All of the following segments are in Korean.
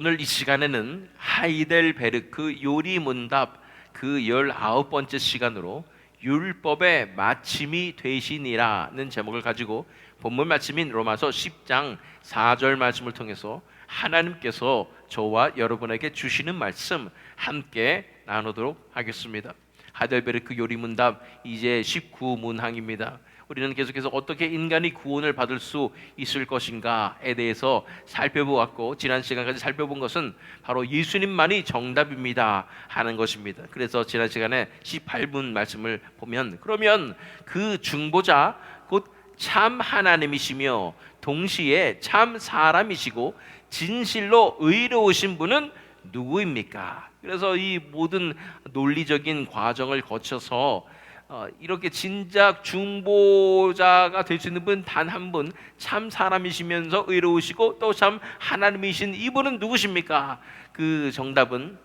오늘 이 시간에는 하이델베르크 요리 문답 그 19번째 시간으로 율법의 마침이 되시니라는 제목을 가지고 본문 말씀인 로마서 10장 4절 말씀을 통해서 하나님께서 저와 여러분에게 주시는 말씀 함께 나누도록 하겠습니다. 하델베르크 요리 문답 이제 19문항입니다. 우리는 계속해서 어떻게 인간이 구원을 받을 수 있을 것인가에 대해서 살펴보았고 지난 시간까지 살펴본 것은 바로 예수님만이 정답입니다 하는 것입니다. 그래서 지난 시간에 18분 말씀을 보면 그러면 그 중보자 곧 참 하나님이시며 동시에 참 사람이시고 진실로 의로우신 분은 누구입니까? 그래서 이 모든 논리적인 과정을 거쳐서 어, 이렇게 진작 중보자가 될 수 있는 분 단 한 분 참 사람이시면서 의로우시고 또 참 하나님이신 이분은 누구십니까? 그 정답은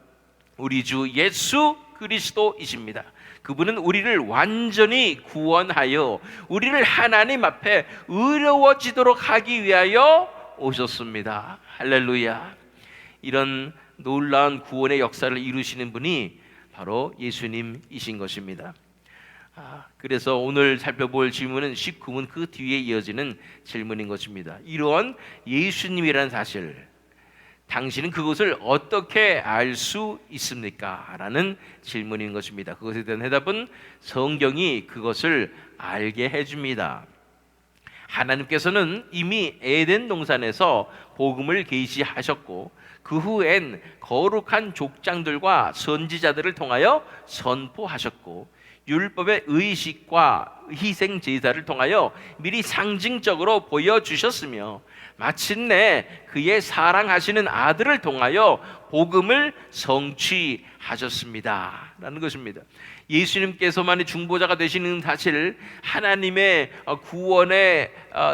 우리 주 예수 그리스도이십니다. 그분은 우리를 완전히 구원하여 우리를 하나님 앞에 의로워지도록 하기 위하여 오셨습니다. 할렐루야. 이런 놀라운 구원의 역사를 이루시는 분이 바로 예수님이신 것입니다. 아, 그래서 오늘 살펴볼 질문은 19문 그 뒤에 이어지는 질문인 것입니다. 이러한 예수님이라는 사실, 당신은 그것을 어떻게 알 수 있습니까? 라는 질문인 것입니다. 그것에 대한 해답은 성경이 그것을 알게 해줍니다. 하나님께서는 이미 에덴 동산에서 복음을 계시하셨고 그 후엔 거룩한 족장들과 선지자들을 통하여 선포하셨고 율법의 의식과 희생 제사를 통하여 미리 상징적으로 보여 주셨으며 마침내 그의 사랑하시는 아들을 통하여 복음을 성취하셨습니다. 라는 것입니다. 예수님께서만이 중보자가 되시는 사실, 하나님의 구원의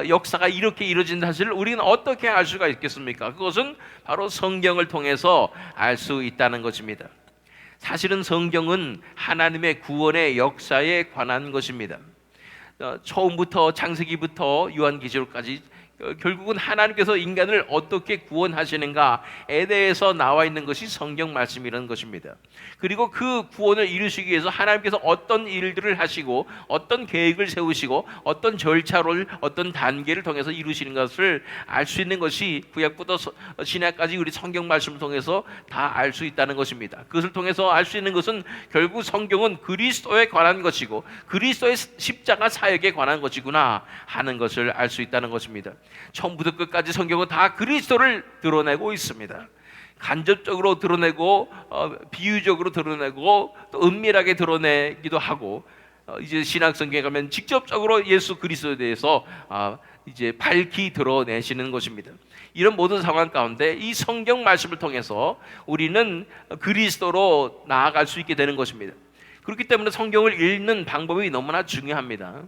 역사가 이렇게 이루어진 사실을 우리는 어떻게 알 수가 있겠습니까? 그것은 바로 성경을 통해서 알 수 있다는 것입니다. 사실은 성경은 하나님의 구원의 역사에 관한 것입니다. 처음부터 창세기부터 요한계시록까지 어, 결국은 하나님께서 인간을 어떻게 구원하시는가에 대해서 나와 있는 것이 성경 말씀이라는 것입니다. 그리고 그 구원을 이루시기 위해서 하나님께서 어떤 일들을 하시고 어떤 계획을 세우시고 어떤 절차를 어떤 단계를 통해서 이루시는 것을 알 수 있는 것이 구약부터 신약까지 우리 성경 말씀을 통해서 다 알 수 있다는 것입니다. 그것을 통해서 알 수 있는 것은 결국 성경은 그리스도에 관한 것이고 그리스도의 십자가 사역에 관한 것이구나 하는 것을 알 수 있다는 것입니다. 처음부터 끝까지 성경은 다 그리스도를 드러내고 있습니다. 간접적으로 드러내고 어, 비유적으로 드러내고 또 은밀하게 드러내기도 하고 어, 이제 신약 성경에 가면 직접적으로 예수 그리스도에 대해서 어, 이제 밝히 드러내시는 것입니다. 이런 모든 상황 가운데 이 성경 말씀을 통해서 우리는 그리스도로 나아갈 수 있게 되는 것입니다. 그렇기 때문에 성경을 읽는 방법이 너무나 중요합니다.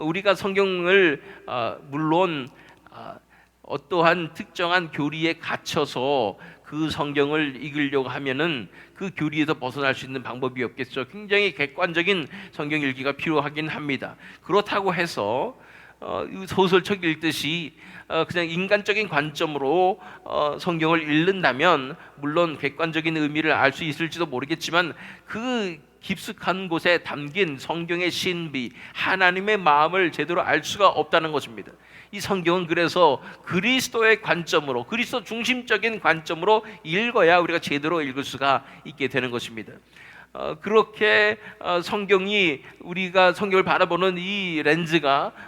우리가 성경을 어, 물론 아, 어떠한 특정한 교리에 갇혀서 그 성경을 읽으려고 하면은 그 교리에서 벗어날 수 있는 방법이 없겠죠. 굉장히 객관적인 성경 읽기가 필요하긴 합니다. 그렇다고 해서 어, 소설책 읽듯이 어, 그냥 인간적인 관점으로 어, 성경을 읽는다면 물론 객관적인 의미를 알 수 있을지도 모르겠지만 그 깊숙한 곳에 담긴 성경의 신비, 하나님의 마음을 제대로 알 수가 없다는 것입니다. 이 성경은 그래서 그리스도의 관점으로, 그리스도 중심적인 관점으로 읽어야 우리가 제대로 읽을 수가 있게 되는 것입니다. 어, 그렇게 어, 성경이 우리가 성경을 바라보는 이 렌즈가 어,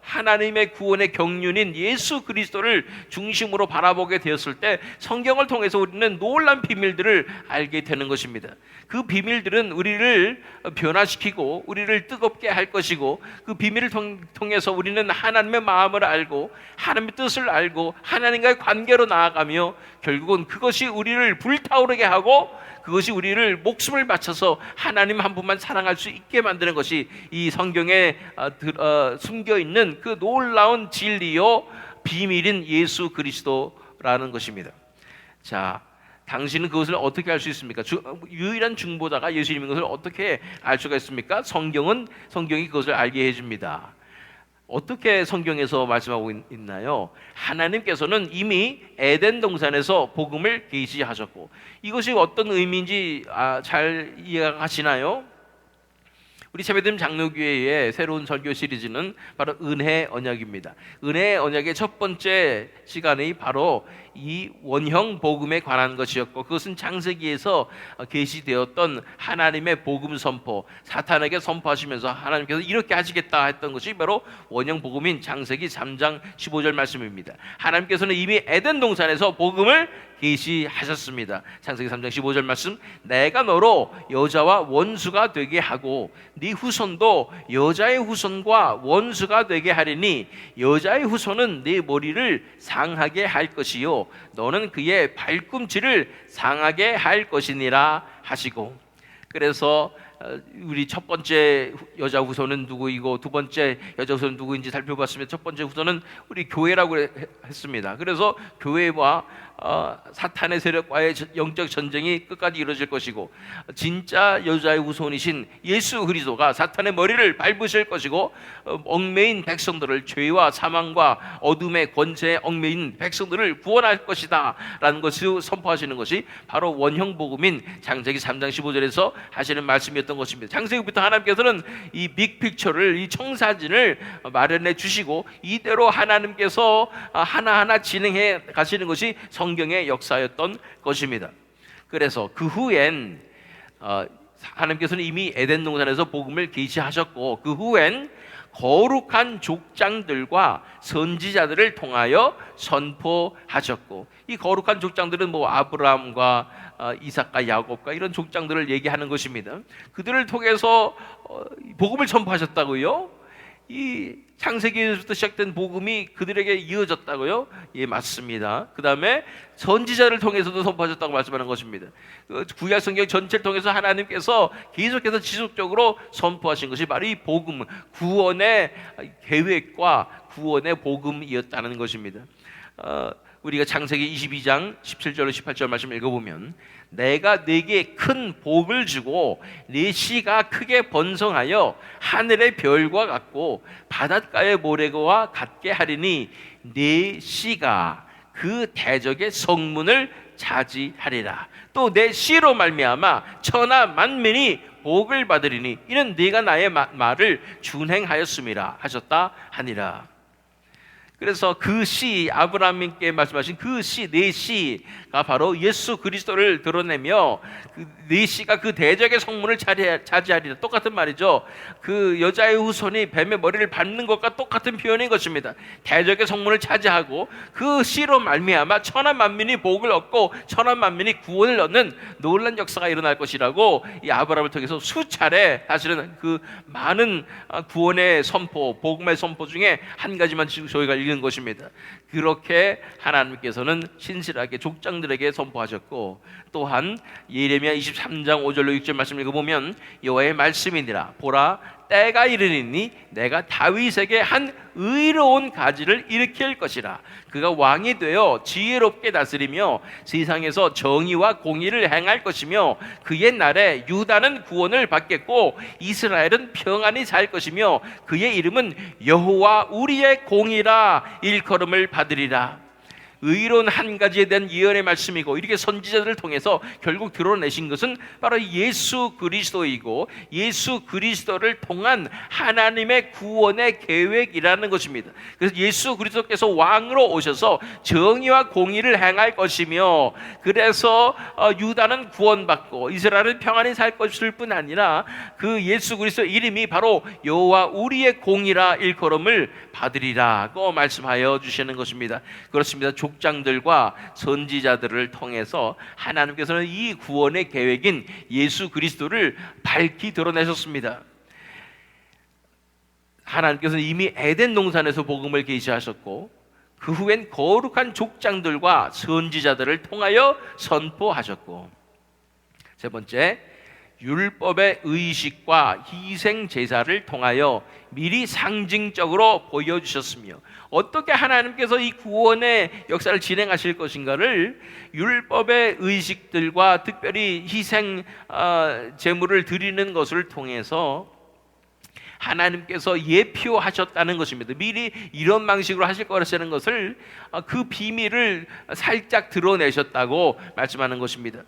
하나님의 구원의 경륜인 예수 그리스도를 중심으로 바라보게 되었을 때 성경을 통해서 우리는 놀란 비밀들을 알게 되는 것입니다. 그 비밀들은 우리를 변화시키고 우리를 뜨겁게 할 것이고 그 비밀을 통해서 우리는 하나님의 마음을 알고 하나님의 뜻을 알고 하나님과의 관계로 나아가며 결국은 그것이 우리를 불타오르게 하고 그것이 우리를 목숨을 바쳐서 하나님 한 분만 사랑할 수 있게 만드는 것이 이 성경에 어, 어, 숨겨 있는 그 놀라운 진리요 비밀인 예수 그리스도라는 것입니다. 자, 당신은 그것을 어떻게 알 수 있습니까? 주, 유일한 중보자가 예수님인 것을 어떻게 알 수가 있습니까? 성경은 성경이 그것을 알게 해 줍니다. 어떻게 성경에서 말씀하고 있- 있나요? 하나님께서는 이미 에덴 동산에서 복음을 계시하셨고 이것이 어떤 의미인지 아, 잘 이해가 가시나요? 우리 세배dim 장로교회의 새로운 설교 시리즈는 바로 은혜 언약입니다. 은혜 언약의 첫 번째 시간이 바로 이 원형 복음에 관한 것이었고 그것은 창세기에서 계시되었던 하나님의 복음 선포, 사탄에게 선포하시면서 하나님께서 이렇게 하시겠다 했던 것이 바로 원형 복음인 창세기 3장 15절 말씀입니다. 하나님께서는 이미 에덴 동산에서 복음을 계시하셨습니다. 창세기 3장 15절 말씀 내가 너로 여자와 원수가 되게 하고 네 후손도 여자의 후손과 원수가 되게 하리니 여자의 후손은 네 머리를 상하게 할 것이요 너는 그의 발꿈치를 상하게 할 것이니라 하시고 그래서 어, 우리 첫 번째 여자 후손은 누구이고 두 번째 여자 후손은 누구인지 살펴봤으면 첫 번째 후손은 우리 교회라고 해- 했습니다. 그래서 교회와 어, 사탄의 세력과의 저- 영적 전쟁이 끝까지 이루어질 것이고 진짜 여자의 후손이신 예수 그리스도가 사탄의 머리를 밟으실 것이고 어, 얽매인 백성들을 죄와 사망과 어둠의 권세에 얽매인 백성들을 구원할 것이다라는 것을 선포하시는 것이 바로 원형 복음인 창세기 3장 15절에서 하시는 말씀이었 던 것입니다. 창세기부터 하나님께서는 이 빅픽처를 이 청사진을 마련해 주시고 이대로 하나님께서 하나하나 진행해 가시는 것이 성경의 역사였던 것입니다. 그래서 그 후엔 어, 하나님께서는 이미 에덴 동산에서 복음을 계시하셨고 그 후엔 거룩한 족장들과 선지자들을 통하여 선포하셨고 이 거룩한 족장들은 뭐 아브라함과 어, 이삭과 야곱과 이런 족장들을 얘기하는 것입니다. 그들을 통해서 어, 복음을 선포하셨다고요? 이 창세기에서부터 시작된 복음이 그들에게 이어졌다고요? 예, 맞습니다. 그 다음에 선지자를 통해서도 선포하셨다고 말씀하는 것입니다. 그 구약 성경 전체를 통해서 하나님께서 계속해서 지속적으로 선포하신 것이 바로 이 복음, 구원의 계획과 구원의 복음이었다는 것입니다. 어, 우리가 창세기 22장 17절로 18절 말씀 읽어보면 내가 네게 큰 복을 주고 네 씨가 크게 번성하여 하늘의 별과 같고 바닷가의 모래와 같게 하리니 네 씨가 그 대적의 성문을 차지하리라. 또 내 씨로 말미암아 천하 만민이 복을 받으리니 이는 네가 나의 마- 말을 준행하였음이라 하셨다 하니라 그래서 그 씨, 아브라함께 말씀하신 그 씨, 네 씨가 바로 예수 그리스도를 드러내며 그네 씨가 그 대적의 성문을 차지- 차지하리라. 똑같은 말이죠. 그 여자의 후손이 뱀의 머리를 밟는 것과 똑같은 표현인 것입니다. 대적의 성문을 차지하고 그 씨로 말미암아 천한 만민이 복을 얻고 천한 만민이 구원을 얻는 놀란 역사가 일어날 것이라고 이 아브라함을 통해서 수차례 사실은 그 많은 아, 구원의 선포, 복음의 선포 중에 한 가지만 지금 저희가 읽은 것입니다. 그렇게 하나님께서는 신실하게 족장들에게 선포하셨고 또한 예레미야 23장 5절로 6절 말씀 읽어보면 여호와의 말씀이니라 보라 때가 이르니 내가 다윗에게 한 의로운 가지를 일으킬 것이라. 그가 왕이 되어 지혜롭게 다스리며 세상에서 정의와 공의를 행할 것이며 그의 날에 유다는 구원을 받겠고 이스라엘은 평안히 살 것이며 그의 이름은 여호와 우리의 공이라. 일컬음을 받으리라 의로운 한 가지에 대한 예언의 말씀이고 이렇게 선지자들을 통해서 결국 드러내신 것은 바로 예수 그리스도이고 예수 그리스도를 통한 하나님의 구원의 계획이라는 것입니다. 그래서 예수 그리스도께서 왕으로 오셔서 정의와 공의를 행할 것이며 그래서 어, 유다는 구원받고 이스라엘은 평안히 살 것일 뿐 아니라 그 예수 그리스도 이름이 바로 여호와 우리의 공이라 일컬음을 받으리라고 말씀하여 주시는 것입니다. 그렇습니다. 족장들과 선지자들을 통해서 하나님께서는 이 구원의 계획인 예수 그리스도를 밝히 드러내셨습니다. 하나님께서는 이미 에덴 동산에서 복음을 계시하셨고 그 후엔 거룩한 족장들과 선지자들을 통하여 선포하셨고 세 번째 율법의 의식과 희생 제사를 통하여 미리 상징적으로 보여주셨으며 어떻게 하나님께서 이 구원의 역사를 진행하실 것인가를 율법의 의식들과 특별히 희생 어, 제물을 드리는 것을 통해서 하나님께서 예표하셨다는 것입니다. 미리 이런 방식으로 하실 거라는 것을 어, 그 비밀을 살짝 드러내셨다고 말씀하는 것입니다.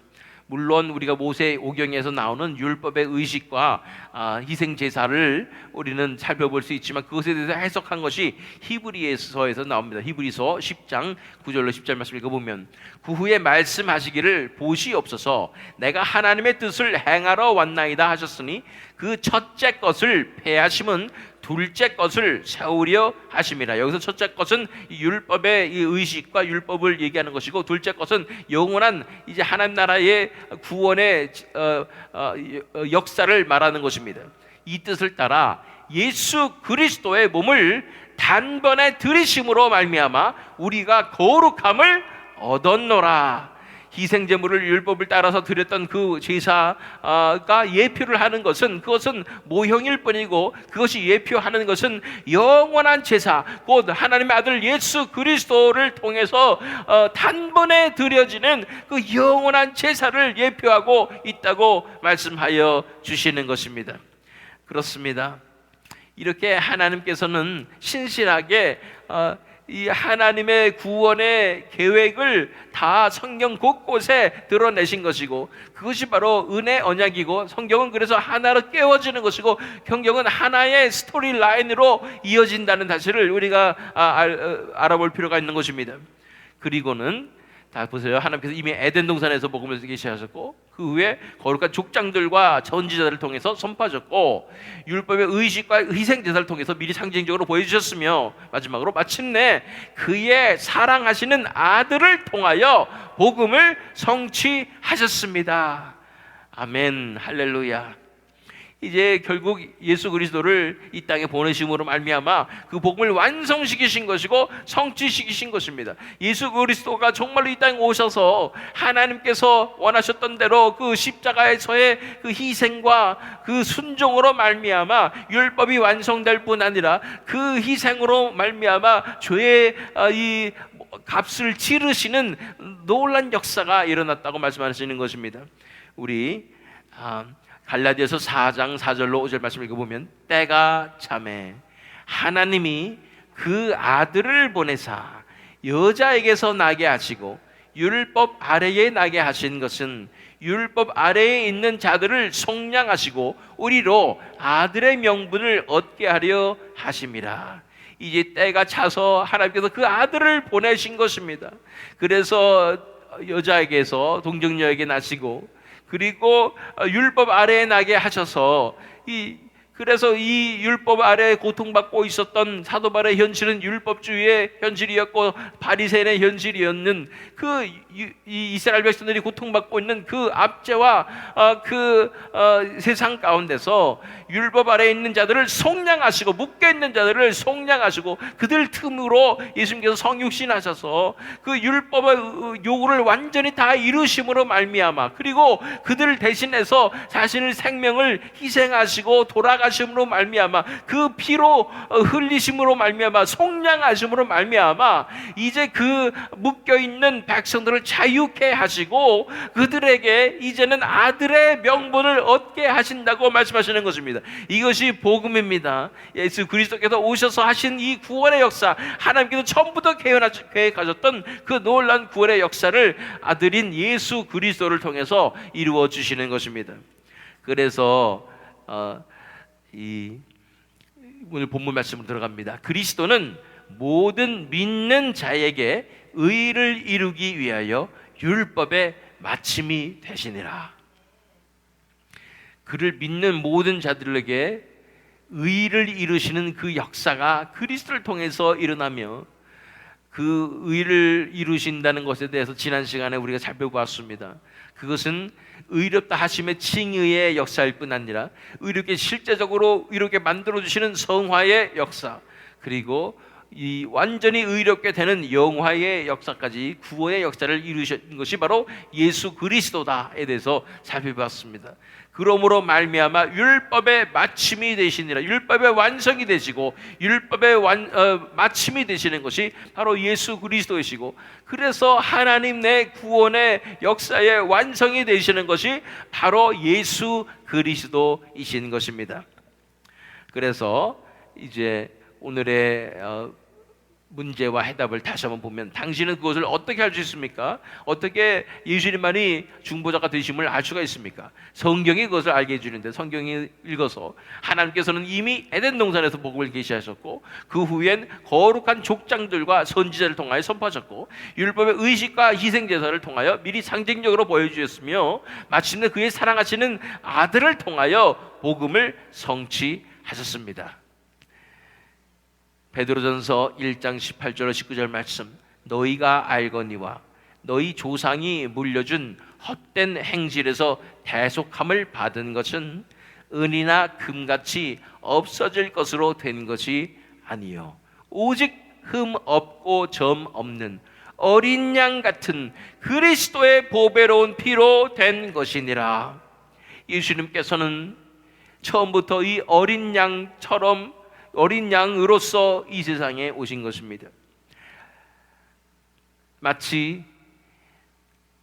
물론 우리가 모세 오경에서 나오는 율법의 의식과 아, 희생 제사를 우리는 살펴볼 수 있지만 그것에 대해서 해석한 것이 히브리서에서 나옵니다. 히브리서 10장 9절로 10절 말씀 읽어보면 그 후에 말씀하시기를 보시 없어서 내가 하나님의 뜻을 행하러 왔나이다 하셨으니 그 첫째 것을 폐하심은 둘째 것을 세우려 하심이라. 여기서 첫째 것은 이 율법의 이 의식과 율법을 얘기하는 것이고 둘째 것은 영원한 이제 하나님 나라의 구원의 어, 어, 어, 역사를 말하는 것입니다. 이 뜻을 따라 예수 그리스도의 몸을 단번에 들이심으로 말미암아 우리가 거룩함을 얻었노라. 희생 제물을 율법을 따라서 드렸던 그 제사가 예표를 하는 것은 그것은 모형일 뿐이고 그것이 예표하는 것은 영원한 제사 곧 하나님의 아들 예수 그리스도를 통해서 어, 단번에 드려지는 그 영원한 제사를 예표하고 있다고 말씀하여 주시는 것입니다. 그렇습니다. 이렇게 하나님께서는 신실하게 어, 이 하나님의 구원의 계획을 다 성경 곳곳에 드러내신 것이고 그것이 바로 은혜 언약이고 성경은 그래서 하나로 깨워지는 것이고 성경은 하나의 스토리 라인으로 이어진다는 사실을 우리가 아, 알, 어, 알아볼 필요가 있는 것입니다. 그리고는 다 보세요. 하나님께서 이미 에덴 동산에서 복음을 계시하셨고 그 후에 거룩한 족장들과 전지자들을 통해서 선포하셨고 율법의 의식과 희생 제사를 통해서 미리 상징적으로 보여주셨으며 마지막으로 마침내 그의 사랑하시는 아들을 통하여 복음을 성취하셨습니다. 아멘 할렐루야. 이제 결국 예수 그리스도를 이 땅에 보내심으로 말미암아 그 복음을 완성시키신 것이고 성취시키신 것입니다. 예수 그리스도가 정말로 이 땅에 오셔서 하나님께서 원하셨던 대로 그 십자가에서의 그 희생과 그 순종으로 말미암아 율법이 완성될 뿐 아니라 그 희생으로 말미암아 죄의 어, 이 값을 치르시는 놀란 역사가 일어났다고 말씀하시는 것입니다. 우리 아, 갈라디아서 4장 4절로 5절 말씀 읽어보면 때가 참에 하나님이 그 아들을 보내사 여자에게서 나게 하시고 율법 아래에 나게 하신 것은 율법 아래에 있는 자들을 속량하시고 우리로 아들의 명분을 얻게 하려 하심이라. 이제 때가 차서 하나님께서 그 아들을 보내신 것입니다. 그래서 여자에게서 동정녀에게 나시고 그리고 어, 율법 아래에 나게 하셔서 이 그래서 이 율법 아래 고통받고 있었던 사도 바울의 현실은 율법주의의 현실이었고 바리새인의 현실이었는 그 이스라엘 백성들이 고통받고 있는 그 압제와 어, 그 어, 세상 가운데서 율법 아래 있는 자들을 속량하시고 묶여 있는 자들을 속량하시고 그들 틈으로 예수님께서 성육신하셔서 그 율법의 요구를 완전히 다 이루심으로 말미암아 그리고 그들을 대신해서 자신의 생명을 희생하시고 돌아가 심으로 말미암아 그 피로 어, 흘리심으로 말미암아 속량하심으로 말미암아 이제 그 묶여 있는 백성들을 자유케 하시고 그들에게 이제는 아들의 명분을 얻게 하신다고 말씀하시는 것입니다. 이것이 복음입니다. 예수 그리스도께서 오셔서 하신 이 구원의 역사, 하나님께서 처음부터 계획하셨던 그 놀란 구원의 역사를 아들인 예수 그리스도를 통해서 이루어 주시는 것입니다. 그래서 어, 이 오늘 본문 말씀으로 들어갑니다. 그리스도는 모든 믿는 자에게 의를 이루기 위하여 율법의 마침이 되시니라. 그를 믿는 모든 자들에게 의를 이루시는 그 역사가 그리스도를 통해서 일어나며 그 의를 이루신다는 것에 대해서 지난 시간에 우리가 살펴보았습니다. 그것은 의롭다 하심의 칭의의 역사일 뿐 아니라 의롭게 실제적으로 의롭게 만들어 주시는 성화의 역사 그리고 이 완전히 의롭게 되는 영화의 역사까지 구원의 역사를 이루신 것이 바로 예수 그리스도다에 대해서 살펴봤습니다. 그러므로 말미암아 율법의 마침이 되시니라 율법의 완성이 되시고 율법의 완, 어, 마침이 되시는 것이 바로 예수 그리스도이시고 그래서 하나님 내 구원의 역사의 완성이 되시는 것이 바로 예수 그리스도이신 것입니다. 그래서 이제 오늘의 어, 문제와 해답을 다시 한번 보면 당신은 그것을 어떻게 알 수 있습니까? 어떻게 예수님만이 중보자가 되심을 알 수가 있습니까? 성경이 그것을 알게 해주는데 성경이 읽어서 하나님께서는 이미 에덴 동산에서 복음을 계시하셨고 그 후엔 거룩한 족장들과 선지자를 통하여 선포하셨고 율법의 의식과 희생 제사를 통하여 미리 상징적으로 보여주셨으며 마침내 그의 사랑하시는 아들을 통하여 복음을 성취하셨습니다. 베드로전서 1장 18절 19절 말씀 너희가 알거니와 너희 조상이 물려준 헛된 행실에서 대속함을 받은 것은 은이나 금같이 없어질 것으로 된 것이 아니요. 오직 흠 없고 점 없는 어린 양 같은 그리스도의 보배로운 피로 된 것이니라. 예수님께서는 처음부터 이 어린 양처럼 어린 양으로서 이 세상에 오신 것입니다. 마치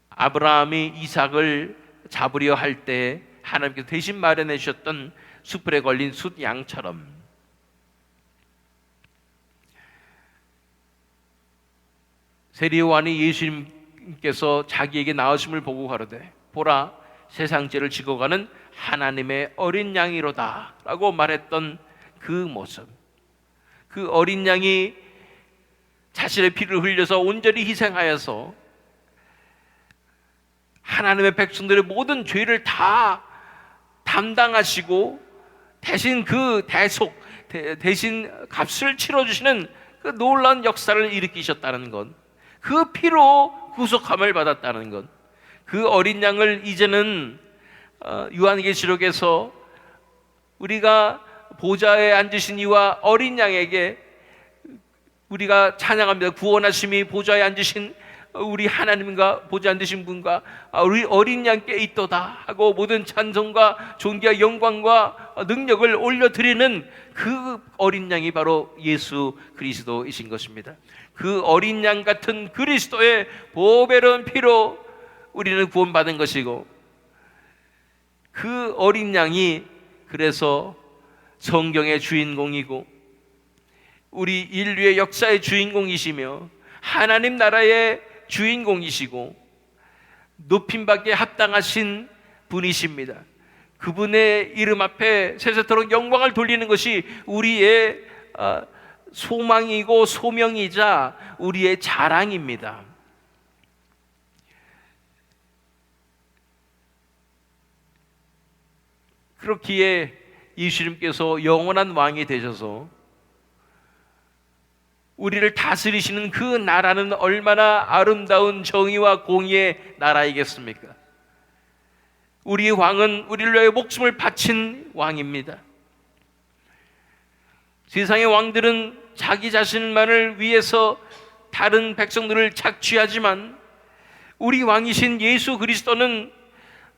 아브라함이 이삭을 잡으려 할 때 하나님께서 대신 마련해 주셨던 숯불에 걸린 숫 양처럼 세리요한이 예수님께서 자기에게 나으심을 보고 가로되 보라 세상 죄를 지고 가는 하나님의 어린 양이로다라고 말했던 그 모습. 그 어린 양이 자신의 피를 흘려서 온전히 희생하여서 하나님의 백성들의 모든 죄를 다 담당하시고 대신 그 대속 대신 값을 치러 주시는 그 놀라운 역사를 일으키셨다는 것. 그 피로 구속함을 받았다는 것. 그 어린 양을 이제는 어, 요한계시록에서 우리가 보좌에 앉으신 이와 어린 양에게 우리가 찬양합니다. 구원하심이 보좌에 앉으신 우리 하나님과 보좌에 앉으신 분과 우리 어린 양께 있도다 하고 모든 찬송과 존귀와 영광과 능력을 올려드리는 그 어린 양이 바로 예수 그리스도이신 것입니다. 그 어린 양 같은 그리스도의 보배로운 피로 우리는 구원받은 것이고 그 어린 양이 그래서 성경의 주인공이고 우리 인류의 역사의 주인공이시며 하나님 나라의 주인공이시고 높임받기에 합당하신 분이십니다. 그분의 이름 앞에 세세토록 영광을 돌리는 것이 우리의 어, 소망이고 소명이자 우리의 자랑입니다. 그렇기에 예수님께서 영원한 왕이 되셔서 우리를 다스리시는 그 나라는 얼마나 아름다운 정의와 공의의 나라이겠습니까? 우리 왕은 우리를 위해 목숨을 바친 왕입니다. 세상의 왕들은 자기 자신만을 위해서 다른 백성들을 착취하지만 우리 왕이신 예수 그리스도는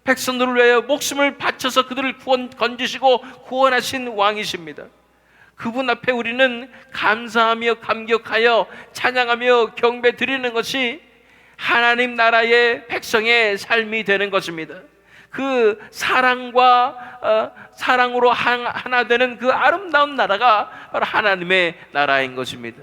백성들을 위하여 목숨을 바쳐서 그들을 구원 건지시고 구원하신 왕이십니다. 그분 앞에 우리는 감사하며 감격하여 찬양하며 경배 드리는 것이 하나님 나라의 백성의 삶이 되는 것입니다. 그 사랑과 어, 사랑으로 하나 되는 그 아름다운 나라가 바로 하나님의 나라인 것입니다.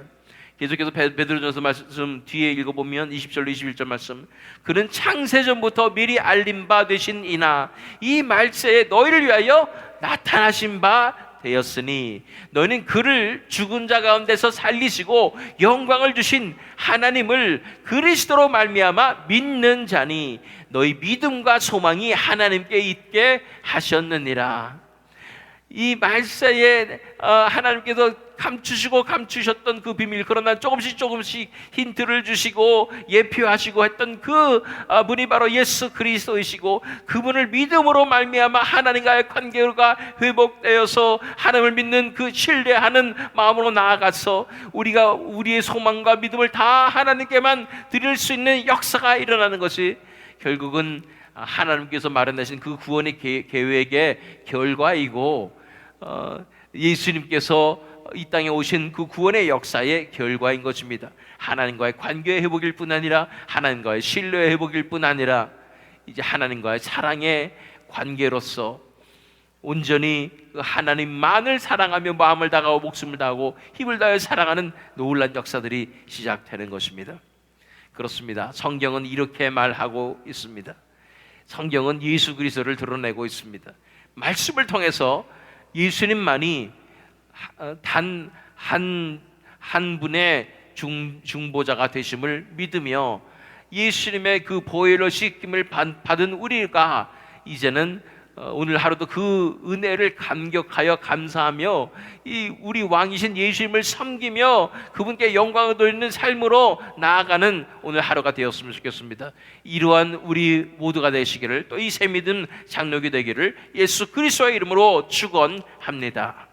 계속해서 베드로전서 말씀 뒤에 읽어보면 20절로 21절 말씀. 그는 창세전부터 미리 알림 바 되신 이나 이 말세에 너희를 위하여 나타나신 바 되었으니 너희는 그를 죽은 자 가운데서 살리시고 영광을 주신 하나님을 그리스도로 말미암아 믿는 자니 너희 믿음과 소망이 하나님께 있게 하셨느니라. 이 말세에 어, 하나님께서 감추시고 감추셨던 그 비밀. 그러나 조금씩 조금씩 힌트를 주시고 예표하시고 했던 그 어, 분이 바로 예수 그리스도이시고 그분을 믿음으로 말미암아 하나님과의 관계가 회복되어서 하나님을 믿는 그 신뢰하는 마음으로 나아가서 우리가 우리의 소망과 믿음을 다 하나님께만 드릴 수 있는 역사가 일어나는 것이 결국은 하나님께서 마련하신 그 구원의 계획의 결과이고 어, 예수님께서 이 땅에 오신 그 구원의 역사의 결과인 것입니다. 하나님과의 관계 회복일 뿐 아니라 하나님과의 신뢰 회복일 뿐 아니라 이제 하나님과의 사랑의 관계로서 온전히 그 하나님만을 사랑하며 마음을 다하고 목숨을 다하고 힘을 다해 사랑하는 놀란 역사들이 시작되는 것입니다. 그렇습니다. 성경은 이렇게 말하고 있습니다. 성경은 예수 그리스도를 드러내고 있습니다. 말씀을 통해서 예수님만이 단 한 한 분의 중, 중보자가 되심을 믿으며 예수님의 그 보혈로 씻김을 받- 받은 우리가 이제는 어, 오늘 하루도 그 은혜를 감격하여 감사하며 이 우리 왕이신 예수님을 섬기며 그분께 영광을 돌리는 삶으로 나아가는 오늘 하루가 되었으면 좋겠습니다. 이러한 우리 모두가 되시기를 또 이 새 믿음 장로교 되기를 예수 그리스도의 이름으로 축원합니다.